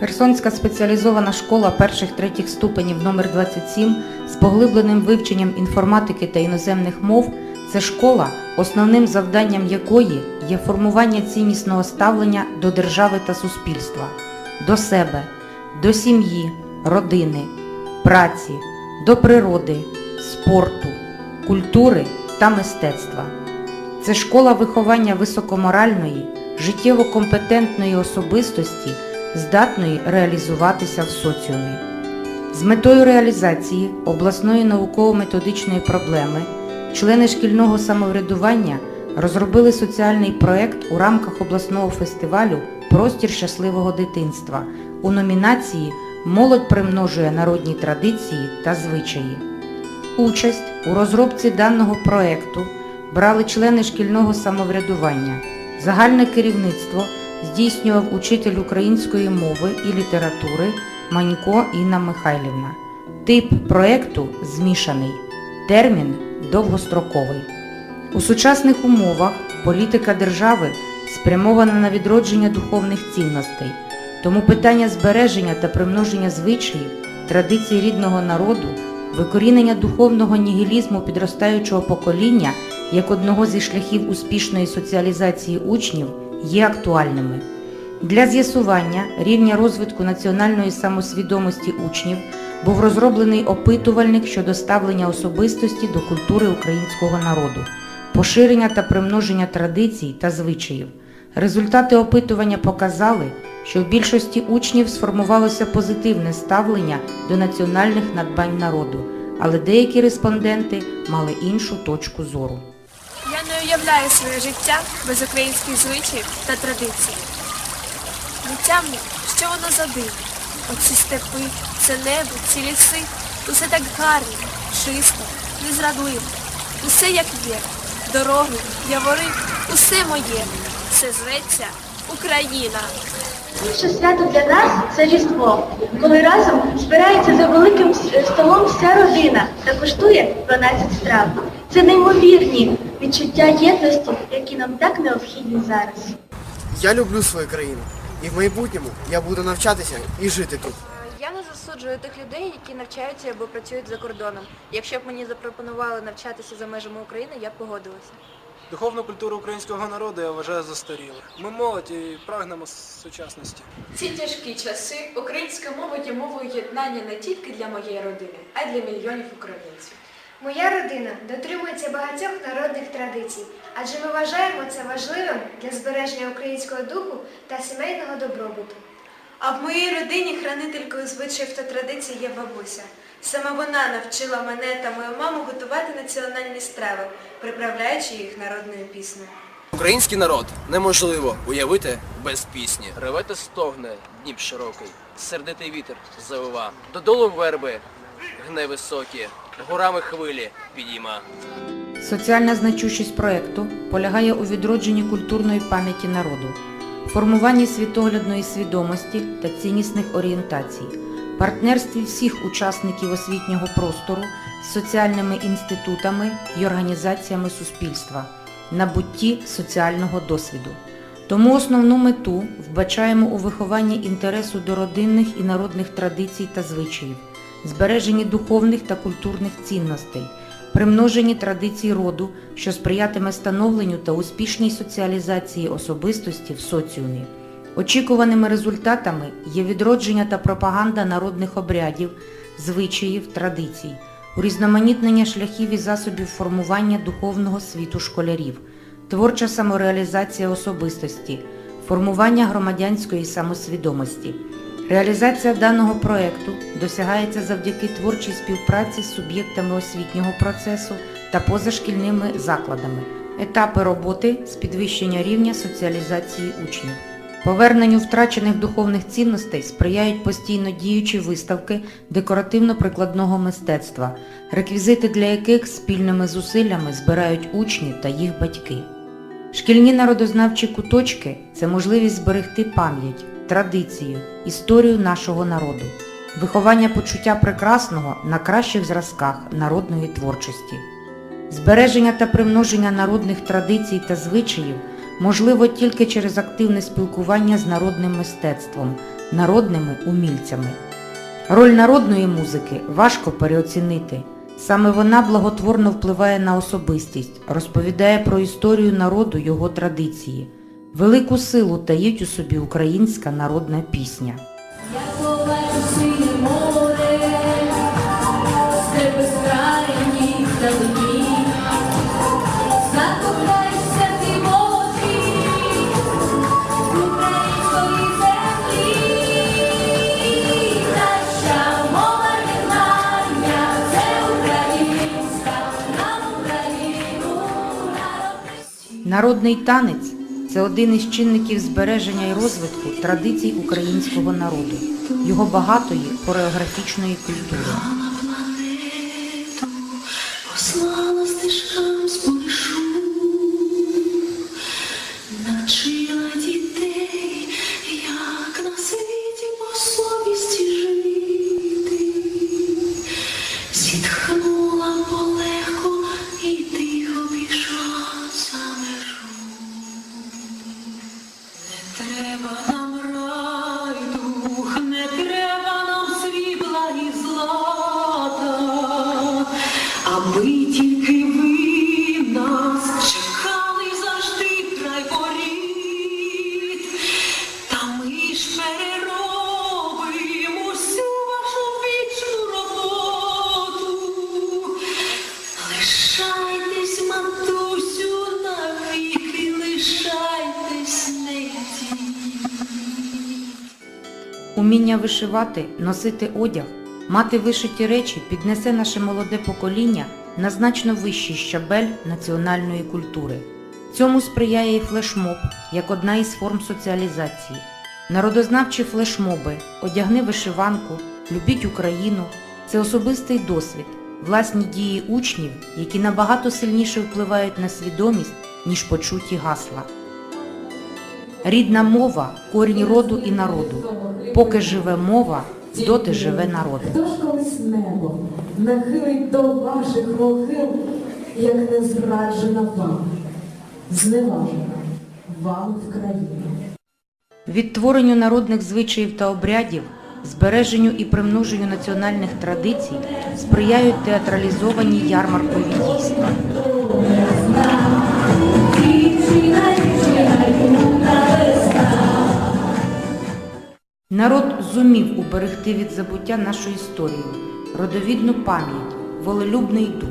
Херсонська спеціалізована школа перших-третіх ступенів номер 27 з поглибленим вивченням інформатики та іноземних мов це школа, основним завданням якої є формування ціннісного ставлення до держави та суспільства, до себе, до сім'ї, родини, праці, до природи, спорту, культури та мистецтва. Це школа виховання високоморальної, життєво компетентної особистості, здатної реалізуватися в соціумі. З метою реалізації обласної науково-методичної проблеми члени шкільного самоврядування розробили соціальний проект у рамках обласного фестивалю Простір щасливого дитинства у номінації Молодь примножує народні традиції та звичаї. Участь у розробці даного проекту брали члени шкільного самоврядування. Загальне керівництво здійснював учитель української мови і літератури Манько Інна Михайлівна. Тип проекту змішаний. Термін довгостроковий. У сучасних умовах політика держави спрямована на відродження духовних цінностей, тому питання збереження та примноження звичаїв, традицій рідного народу, викорінення духовного нігілізму підростаючого покоління як одного зі шляхів успішної соціалізації учнів є актуальними. Для з'ясування рівня розвитку національної самосвідомості учнів був розроблений опитувальник щодо ставлення особистості до культури українського народу, поширення та примноження традицій та звичаїв. Результати опитування показали, що в більшості учнів сформувалося позитивне ставлення до національних надбань народу, але деякі респонденти мали іншу точку зору. Уявляю своє життя без українських звичаїв та традицій. Не тямлю, що воно за диво. Оці степи, це небо, ці ліси, усе так гарно, чисто, незрадливо. Усе як є. Дороги, явори, усе моє. Це зветься Україна. Інше свято для нас це Різдво, коли разом збирається за великим столом вся родина та коштує 12 страв. Це неймовірні відчуття єдності, які нам так необхідні зараз. Я люблю свою країну. І в майбутньому я буду навчатися і жити тут. Я не засуджую тих людей, які навчаються або працюють за кордоном. Якщо б мені запропонували навчатися за межами України, я б погодилася. Духовну культуру українського народу я вважаю застарілою. Ми молодь і прагнемо сучасності. Ці тяжкі часи українська мова є мовою єднання не тільки для моєї родини, а й для мільйонів українців. Моя родина дотримується багатьох народних традицій, адже ми вважаємо це важливим для збереження українського духу та сімейного добробуту. А в моїй родині хранителькою звичаїв та традицій є бабуся. Саме вона навчила мене та мою маму готувати національні страви, приправляючи їх народною піснею. Український народ неможливо уявити без пісні. Реве та стогне Дніп широкий, сердитий вітер завива. Додолу верби гне високі, горами хвилі підійма. Соціальна значущість проекту полягає у відродженні культурної пам'яті народу, формуванні світоглядної свідомості та ціннісних орієнтацій, партнерстві всіх учасників освітнього простору з соціальними інститутами і організаціями суспільства, набутті соціального досвіду. Тому основну мету вбачаємо у вихованні інтересу до родинних і народних традицій та звичаїв, збереженні духовних та культурних цінностей, примноженні традицій роду, що сприятиме становленню та успішній соціалізації особистості в соціумі. Очікуваними результатами є відродження та пропаганда народних обрядів, звичаїв, традицій, урізноманітнення шляхів і засобів формування духовного світу школярів, творча самореалізація особистості, формування громадянської самосвідомості. Реалізація даного проекту досягається завдяки творчій співпраці з суб'єктами освітнього процесу та позашкільними закладами. Етапи роботи з підвищення рівня соціалізації учнів. Поверненню втрачених духовних цінностей сприяють постійно діючі виставки декоративно-прикладного мистецтва, реквізити для яких спільними зусиллями збирають учні та їх батьки. Шкільні народознавчі куточки це можливість зберегти пам'ять, традицію, історію нашого народу, виховання почуття прекрасного на кращих зразках народної творчості. Збереження та примноження народних традицій та звичаїв можливо тільки через активне спілкування з народним мистецтвом, народними умільцями. Роль народної музики важко переоцінити. Саме вона благотворно впливає на особистість, розповідає про історію народу його традиції. Велику силу таїть у собі українська народна пісня. Народний танець це один із чинників збереження і розвитку традицій українського народу, його багатої хореографічної культури. Тільки ви нас чекали завжди край воріт, та ми ж переробимо всю вашу вічну роботу. Лишайтесь, матусю, навіки, лишайтесь, не. Уміння вишивати, носити одяг, мати вишиті речі піднесе наше молоде покоління на значно вищий щабель національної культури. Цьому сприяє і флешмоб як одна із форм соціалізації. Народознавчі флешмоби «Одягни вишиванку», Любіть Україну це особистий досвід, власні дії учнів, які набагато сильніше впливають на свідомість, ніж почуті гасла. Рідна мова корінь роду і народу. Поки живе мова, доти живе народ. Хто ж колись небо нахилить до ваших могил, як не зраджена вам, зневажена вам в країні. Відтворенню народних звичаїв та обрядів, збереженню і примноженню національних традицій сприяють театралізовані ярмаркові дійства. Народ зумів уберегти від забуття нашу історію, родовідну пам'ять, волелюбний дух.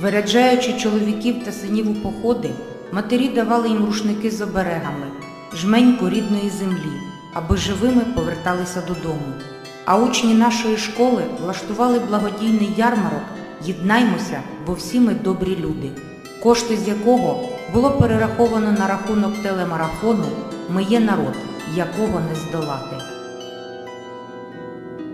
Виряджаючи чоловіків та синів у походи, матері давали їм рушники з оберегами, жменьку рідної землі, аби живими поверталися додому. А учні нашої школи влаштували благодійний ярмарок Єднаймося, бо всі ми добрі люди, кошти з якого було перераховано на рахунок телемарафону Ми є народ, якого не здолати.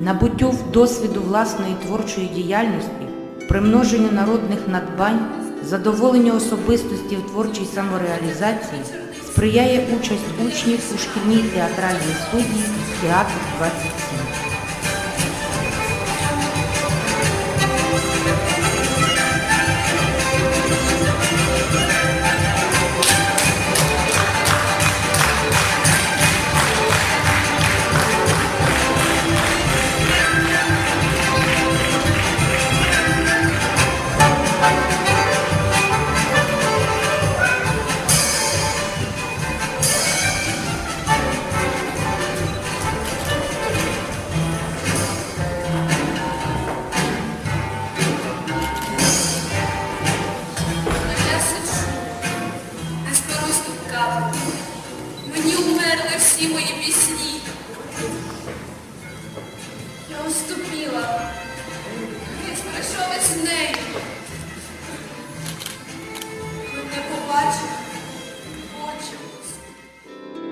Набуттю досвіду власної творчої діяльності, примноженню народних надбань, задоволенню особистості в творчій самореалізації сприяє участь учнів у шкільній театральній студії Театр 27.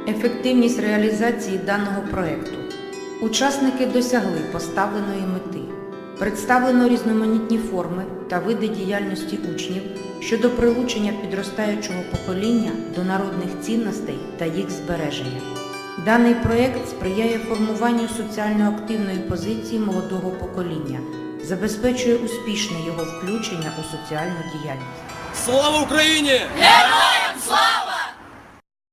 Ефективність реалізації даного проєкту. Учасники досягли поставленої мети. Представлено різноманітні форми та види діяльності учнів щодо прилучення підростаючого покоління до народних цінностей та їх збереження. Даний проєкт сприяє формуванню соціально активної позиції молодого покоління забезпечує успішне його включення у соціальну діяльність. Слава Україні! Героям!